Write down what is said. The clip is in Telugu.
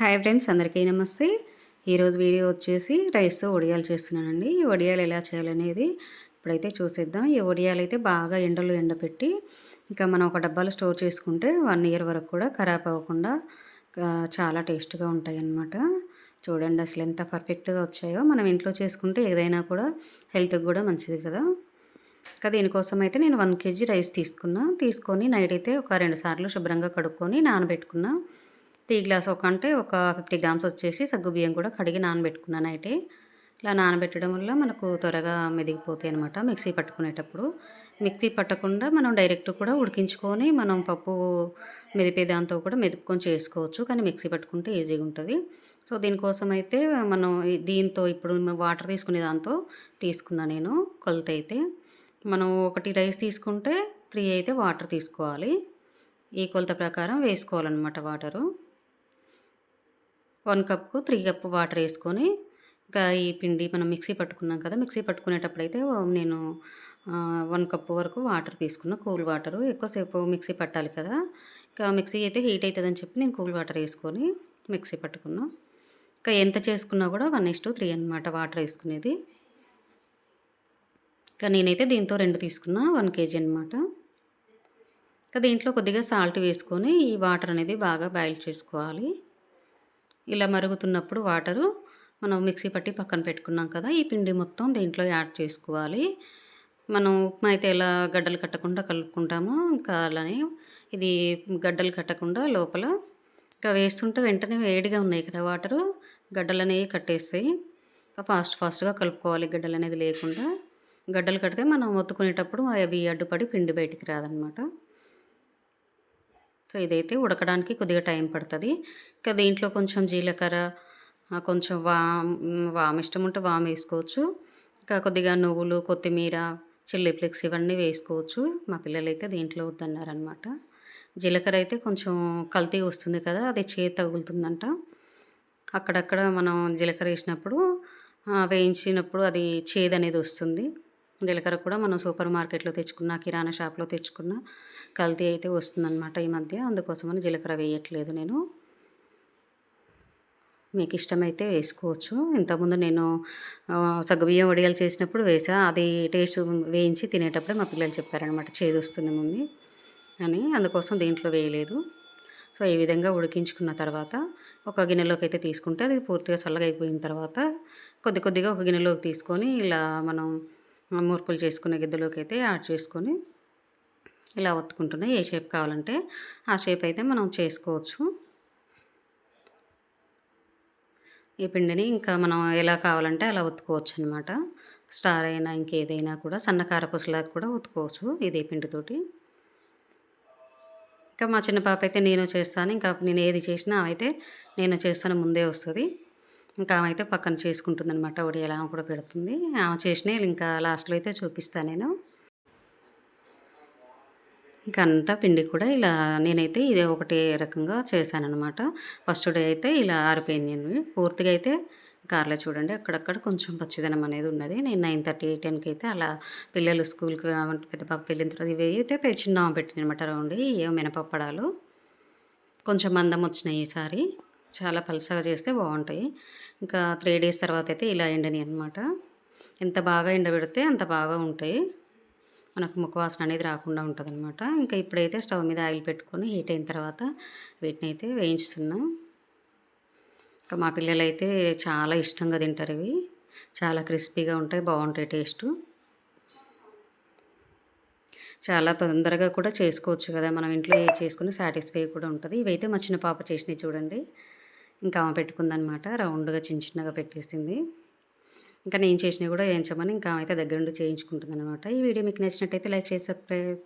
హాయ్ ఫ్రెండ్స్ అందరికీ నమస్తే. ఈరోజు వీడియో వచ్చేసి రైస్తో వడియాలు చేస్తున్నానండి. ఈ వడియాలు ఎలా చేయాలనేది ఇప్పుడైతే చూసేద్దాం. ఈ వడియాలు అయితే బాగా ఎండలో ఎండపెట్టి ఇంకా మనం ఒక డబ్బాలో స్టోర్ చేసుకుంటే వన్ ఇయర్ వరకు కూడా ఖరాబ్ అవ్వకుండా చాలా టేస్ట్గా ఉంటాయి అన్నమాట చూడండి అసలు ఎంత పర్ఫెక్ట్గా వచ్చాయో. మనం ఇంట్లో చేసుకుంటే ఏదైనా కూడా హెల్త్కి కూడా మంచిది కదా. ఇంకా దీనికోసం అయితే నేను వన్ కేజీ రైస్ తీసుకున్నా. తీసుకొని నైట్ అయితే ఒక రెండు సార్లు శుభ్రంగా కడుక్కొని నానబెట్టుకున్నా. టీ గ్లాస్ ఒక అంటే ఒక ఫిఫ్టీ గ్రామ్స్ వచ్చేసి సగ్గు బియ్యం కూడా కడిగి నానబెట్టుకున్నాను అయితే ఇలా నానబెట్టడం వల్ల మనకు త్వరగా మెదిగిపోతాయి అనమాట మిక్సీ పట్టుకునేటప్పుడు. మిక్సీ పట్టకుండా మనం డైరెక్ట్ కూడా ఉడికించుకొని మనం పప్పు మెదిపే దాంతో కూడా మెదుపుకొని చేసుకోవచ్చు. కానీ మిక్సీ పట్టుకుంటే ఈజీగా ఉంటుంది. సో దీనికోసం అయితే మనం దీంతో ఇప్పుడు వాటర్ తీసుకునే దాంతో తీసుకున్నా నేను కొలత అయితే. మనం ఒకటి రైస్ తీసుకుంటే త్రీ అయితే వాటర్ తీసుకోవాలి. ఈ కొలత ప్రకారం వేసుకోవాలన్నమాట వాటరు. వన్ కప్కు త్రీ కప్ వాటర్ వేసుకొని ఇంకా ఈ పిండి మనం మిక్సీ పట్టుకున్నాం కదా మిక్సీ పట్టుకునేటప్పుడైతే నేను వన్ కప్ వరకు వాటర్ తీసుకున్న కూల్ వాటర్. ఎక్కువసేపు మిక్సీ పట్టాలి కదా ఇంకా మిక్సీ అయితే హీట్ అవుతుందని చెప్పి నేను కూల్ వాటర్ వేసుకొని మిక్సీ పట్టుకున్నా. ఇంకా ఎంత చేసుకున్నా కూడా వన్ ఇస్ టూ త్రీ అనమాట వాటర్ వేసుకునేది. ఇంకా నేనైతే దీంతో రెండు తీసుకున్నా వన్ కేజీ అనమాట ఇంకా దీంట్లో కొద్దిగా సాల్ట్ వేసుకొని ఈ వాటర్ అనేది బాగా బాయిల్ చేసుకోవాలి. ఇలా మరుగుతున్నప్పుడు వాటరు మనం మిక్సీ పట్టి పక్కన పెట్టుకున్నాం కదా ఈ పిండి మొత్తం దీంట్లో యాడ్ చేసుకోవాలి. మనం ఉప్మా అయితే ఎలా గడ్డలు కట్టకుండా కలుపుకుంటామో ఇంకా అలానే ఇది గడ్డలు కట్టకుండా లోపల ఇంకా వేస్తుంటే వెంటనే వేడిగా ఉన్నాయి కదా వాటరు గడ్డలు అనేవి కట్టేస్తాయి ఫాస్ట్ ఫాస్ట్గా కలుపుకోవాలి గడ్డలు అనేది లేకుండా. గడ్డలు కడితే మనం ఒత్తుకునేటప్పుడు అవి అడ్డుపడి పిండి బయటికి రాదనమాట. సో ఇదైతే ఉడకడానికి కొద్దిగా టైం పడుతుంది. ఇంకా దీంట్లో కొంచెం జీలకర్ర కొంచెం వామ్ వామ్ ఇష్టం ఉంటే వామ్ వేసుకోవచ్చు. ఇంకా కొద్దిగా నువ్వులు కొత్తిమీర చిల్లీ ఫ్లేక్స్ ఇవన్నీ వేసుకోవచ్చు. మా పిల్లలైతే దీంట్లో వద్దన్నారనమాట జీలకర్ర అయితే కొంచెం కల్తీ వస్తుంది కదా అది చేతి తగులుతుందంట. అక్కడక్కడ మనం జీలకర్ర వేసినప్పుడు వేయించినప్పుడు అది చేదు అనేది వస్తుంది. జీలకర్ర కూడా మనం సూపర్ మార్కెట్లో తెచ్చుకున్న కిరాణా షాప్లో తెచ్చుకున్న కల్తీ అయితే వస్తుందన్నమాట ఈ మధ్య. అందుకోసమని జీలకర్ర వేయట్లేదు నేను. మీకు ఇష్టమైతే వేసుకోవచ్చు. ఇంతకుముందు నేను సగ్గుబియ్యం వడియాలు చేసినప్పుడు వేసా. అది టేస్ట్ వేయించి తినేటప్పుడే మా పిల్లలు చెప్పారనమాట చేదు వస్తుంది మమ్మీ అని. అందుకోసం దీంట్లో వేయలేదు. సో ఈ విధంగా ఉడికించుకున్న తర్వాత ఒక గిన్నెలోకి అయితే తీసుకుంటే అది పూర్తిగా చల్లగా అయిపోయిన తర్వాత కొద్ది కొద్దిగా ఒక గిన్నెలోకి తీసుకొని ఇలా మనం మురుకులు చేసుకునే గిద్దలోకి అయితే యాడ్ చేసుకొని ఇలా ఒత్తుకుంటున్నాయి ఏ షేప్ కావాలంటే ఆ షేప్ అయితే మనం చేసుకోవచ్చు. ఈ పిండిని ఇంకా మనం ఎలా కావాలంటే అలా ఉతుకోవచ్చు అనమాట స్టార్ అయినా ఇంకేదైనా కూడా సన్న పుసలా కూడా ఉతుకోవచ్చు ఇదే పిండితోటి. ఇంకా మా చిన్న పాప అయితే నేను చేస్తాను. ఇంకా నేను ఏది చేసినా అయితే నేను చేస్తాను ముందే వస్తుంది. ఇంకా ఆమె అయితే పక్కన చేసుకుంటుంది అనమాట ఒడియాలు ఆమె కూడా పెడుతుంది. ఆమె చేసినవి ఇంకా లాస్ట్లో అయితే చూపిస్తాను నేను. ఇంకా అంతా పిండి కూడా ఇలా నేనైతే ఇదే ఒకటి రకంగా చేశానమాట ఫస్ట్ డే అయితే ఇలా ఆరిపోయింది నేను. పూర్తిగా అయితే కార్లో చూడండి. అక్కడక్కడ కొంచెం పచ్చిదనం అనేది ఉన్నది. నేను నైన్ థర్టీ టెన్కి అయితే అలా పిల్లలు స్కూల్కి పెద్ద పాప వెళ్ళిన తర్వాత ఇవి అయితే చిన్న పెట్టిన అనమాట రౌండ్. ఏ మినపప్పడాలు. కొంచెం మందం వచ్చినాయి ఈసారి. చాలా పలుసగా చేస్తే బాగుంటాయి. ఇంకా త్రీ డేస్ తర్వాత అయితే ఇలా ఎండని అనమాట ఎంత బాగా ఎండబెడితే అంత బాగా ఉంటాయి. మనకు ముఖవాసన అనేది రాకుండా ఉంటుంది అనమాట ఇంకా ఇప్పుడైతే స్టవ్ మీద ఆయిల్ పెట్టుకొని హీట్ అయిన తర్వాత వీటిని అయితే వేయించుతున్నాం. ఇంకా మా పిల్లలు అయితే చాలా ఇష్టంగా తింటారు ఇవి. చాలా క్రిస్పీగా ఉంటాయి బాగుంటాయి టేస్టు. చాలా తొందరగా కూడా చేసుకోవచ్చు కదా. మనం ఇంట్లో చేసుకుని సాటిస్ఫై కూడా ఉంటుంది. ఇవైతే మా చిన్న పాప చేసినవి చూడండి. ఇంకా ఆమె పెట్టుకుందనమాట. రౌండ్గా చిన్న చిన్నగా పెట్టేసింది. ఇంకా నేను చేసినవి కూడా వేయించమని ఇంకా ఆమె అయితే దగ్గరుండి చేయించుకుంటుంది అనమాట ఈ వీడియో మీకు నచ్చినట్టయితే లైక్ చేసి సబ్స్క్రైబ్